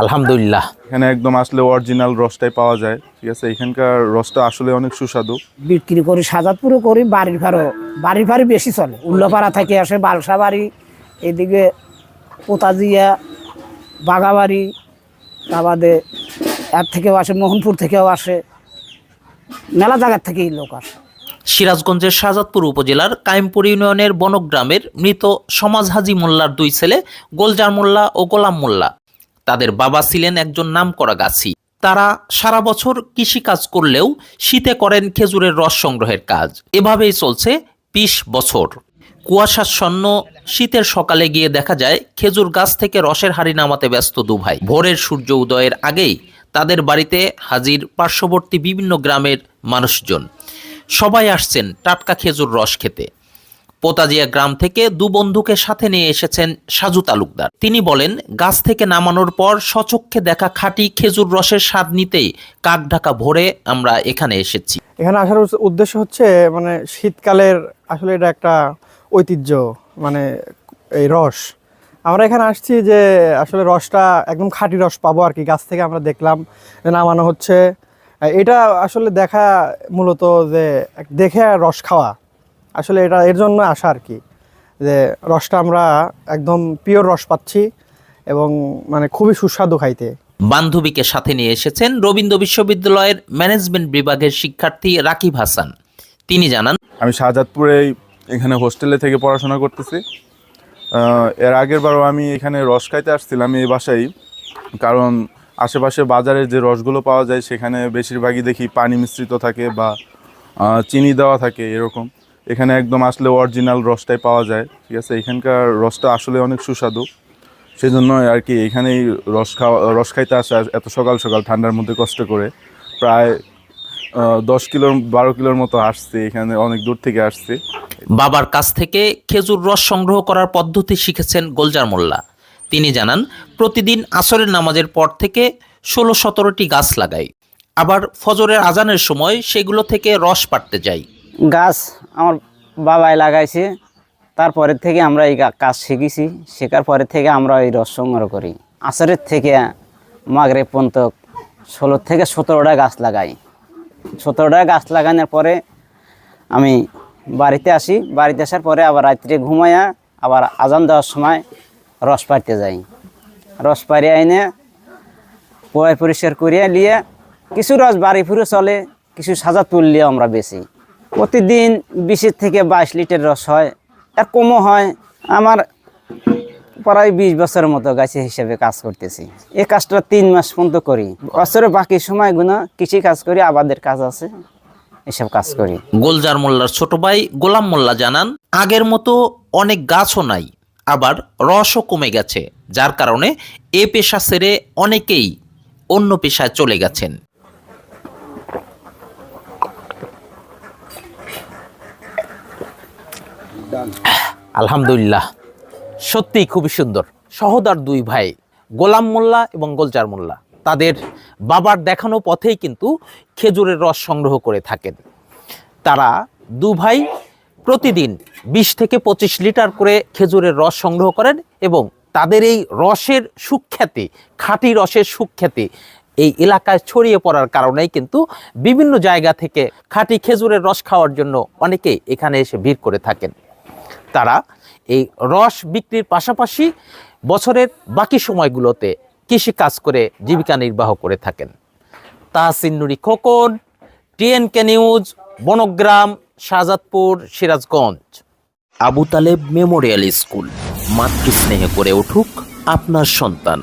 আলহামদুলিল্লাহ। এখানে একদম আসলে অরিজিনাল রসটাই পাওয়া যায়। ঠিক আছে এখানকার রসটা আসলে অনেক সুস্বাদু। বিক্রি করি সাজাদপুরও করি বাড়ির ভাড়ও বাড়ির ভাড়ি বেশি চলে। উল্লাপাড়া থেকে আসে বালসা বাড়ি এদিকে পোতাজিয়া বাগাবাড়ি তা বাদে এর থেকেও আসে মোহনপুর থেকেও আসে। মেলা জায়গার থেকেই লোক আসে। সিরাজগঞ্জের শাহজাদপুর উপজেলার কায়েমপুর ইউনিয়নের বনগ্রামের মৃত সমাজ হাজি মোল্লার দুই ছেলে গোলজার মোল্লা ও গোলাম মোল্লা। তাদের বাবা ছিলেন একজন নামকরা গাছি তারা সারা বছর কৃষিকাজ করলেও শীতে করেন খেজুরের রস সংগ্রহের কাজ। এভাবেই চলছে বিশ বছর। কুয়াশার কুয়াশাচ্ছন্ন শীতের সকালে গিয়ে দেখা যায়, খেজুর গাছ থেকে রসের হাড়ি নামাতে ব্যস্ত দুভাই ভোরের সূর্য উদয়ের আগেই তাদের বাড়িতে হাজির পার্শ্ববর্তী বিভিন্ন গ্রামের মানুষজন। সবাই আসছেন টাটকা খেজুর রস খেতে। পোতাজিয়া গ্রাম থেকে দু বন্ধুকে সাথে নিয়ে এসেছেন সাজু তালুকদার। তিনি বলেন, গাছ থেকে নামানোর পর সচক্ষে দেখা খাঁটি খেজুর রসের স্বাদ নিতেই কাক ঢাকা ভরে আমরা এখানে এসেছি। এখানে আসার উদ্দেশ্য হচ্ছে মানে শীতকালের আসলে এটা একটা ঐতিহ্য মানে এই রস। আমরা এখানে আসছি যে আসলে রসটা একদম খাঁটি রস পাবো আর কি, গাছ থেকে আমরা দেখলাম যে নামানো হচ্ছে। এটা আসলে দেখা মূলত যে দেখে রস খাওয়া। আসলে এটা এর জন্য আসা আর কি যে রসটা আমরা একদম পিওর রস পাচ্ছি এবং মানে খুবই সুস্বাদু খাইতে। বান্ধবীকে সাথে নিয়ে এসেছেন রবীন্দ্র বিশ্ববিদ্যালয়ের ম্যানেজমেন্ট বিভাগের শিক্ষার্থী রাকিব হাসান। তিনি জানান আমি শাহজাদপুরে এখানে হোস্টেলে থেকে পড়াশোনা করতেছি। এর আগের বারও আমি এখানে রস খাইতে আসছিলাম এই বাসায় কারণ আশেপাশে বাজারে যে রসগুলো পাওয়া যায় সেখানে বেশিরভাগই দেখি পানি মিশ্রিত থাকে বা চিনি দেওয়া থাকে এরকম। এখানে একদম আসলে অরিজিনাল রসটাই পাওয়া যায়। ঠিক আছে, এখানকার রসটা আসলে অনেক সুস্বাদু। সেই জন্য আর কি এখানেই রস খাওয়া, রস খাইতে আসা এত সকাল সকাল ঠান্ডার মধ্যে কষ্ট করে প্রায় দশ কিলোর, বারো কিলোর মতো আসছে এখানে, অনেক দূর থেকে আসছে। বাবার কাছ থেকে খেজুর রস সংগ্রহ করার পদ্ধতি শিখেছেন গোলজার মোল্লা। তিনি জানান, প্রতিদিন আসরের নামাজের পর থেকে ষোলো সতেরোটি গাছ লাগাই। আবার ফজরের আজানের সময় সেগুলো থেকে রস পাড়তে যাই। গাছ আমার বাবাই লাগাইছে। তারপরের থেকে আমরা এই কাজ শিখেছি। শেখার পরের থেকে আমরা এই রস সংগ্রহ করি। আসরের থেকে মাগরে পর্যন্ত ষোলো থেকে সতেরোটা গাছ লাগাই। সতেরোটা গাছ লাগানোর পরে আমি বাড়িতে আসি। বাড়িতে আসার পরে আবার রাত্রে ঘুমাইয়া আবার আজান দেওয়ার সময় রস পাড়তে যাই। রস পাড়িয়ে এনে পোয়াই পরিষ্কার করিয়া নিয়ে কিছু রস বাড়ি ফুরে চলে, কিছু সাজা তুললিয়ে আমরা বেশি। প্রতিদিন বিশের থেকে বাইশ লিটার রস হয়। আর কমও হয়। আমার প্রায় বিশ বছরের মতো গাছে হিসেবে কাজ করতেছি। এই কাজটা তিন মাস পর্যন্ত করি। বছরের বাকি সময়গুলো কৃষি কাজ করি, আবাদের কাজ আছে, এসব কাজ করি। গোলজার মোল্লার ছোট ভাই গোলাম মোল্লা জানান, আগের মতো অনেক গাছও নাই, আবার রসও কমে গেছে, যার কারণে এ পেশা ছেড়ে অনেকেই অন্য পেশায় চলে গেছেন। আলহামদুলিল্লাহ। সত্যিই খুবই সুন্দর। সহদার দুই ভাই, গোলাম মোল্লা এবং গোলজার মোল্লা। তাদের বাবার দেখানো পথেই কিন্তু খেজুরের রস সংগ্রহ করে থাকেন। তারা দু ভাই প্রতিদিন বিশ থেকে পঁচিশ লিটার করে খেজুরের রস সংগ্রহ করেন এবং তাদের এই রসের সুখ্যাতি, খাঁটি রসের সুখ্যাতি এই এলাকায় ছড়িয়ে পড়ার কারণেই কিন্তু বিভিন্ন জায়গা থেকে খাঁটি খেজুরের রস খাওয়ার জন্য অনেকেই এখানে এসে ভিড় করে থাকেন। তারা এই রস বিক্রির পাশাপাশি বছরের বাকি সময়গুলোতে কৃষি কাজ করে জীবিকা নির্বাহ করে থাকেন। Tahsin Nuri Khokon, TNK news, Bangram, Shahzadpur, Sirajganj. Abu Taleb memorial school, মাতৃস্নেহে করে উঠুক আপনার সন্তান।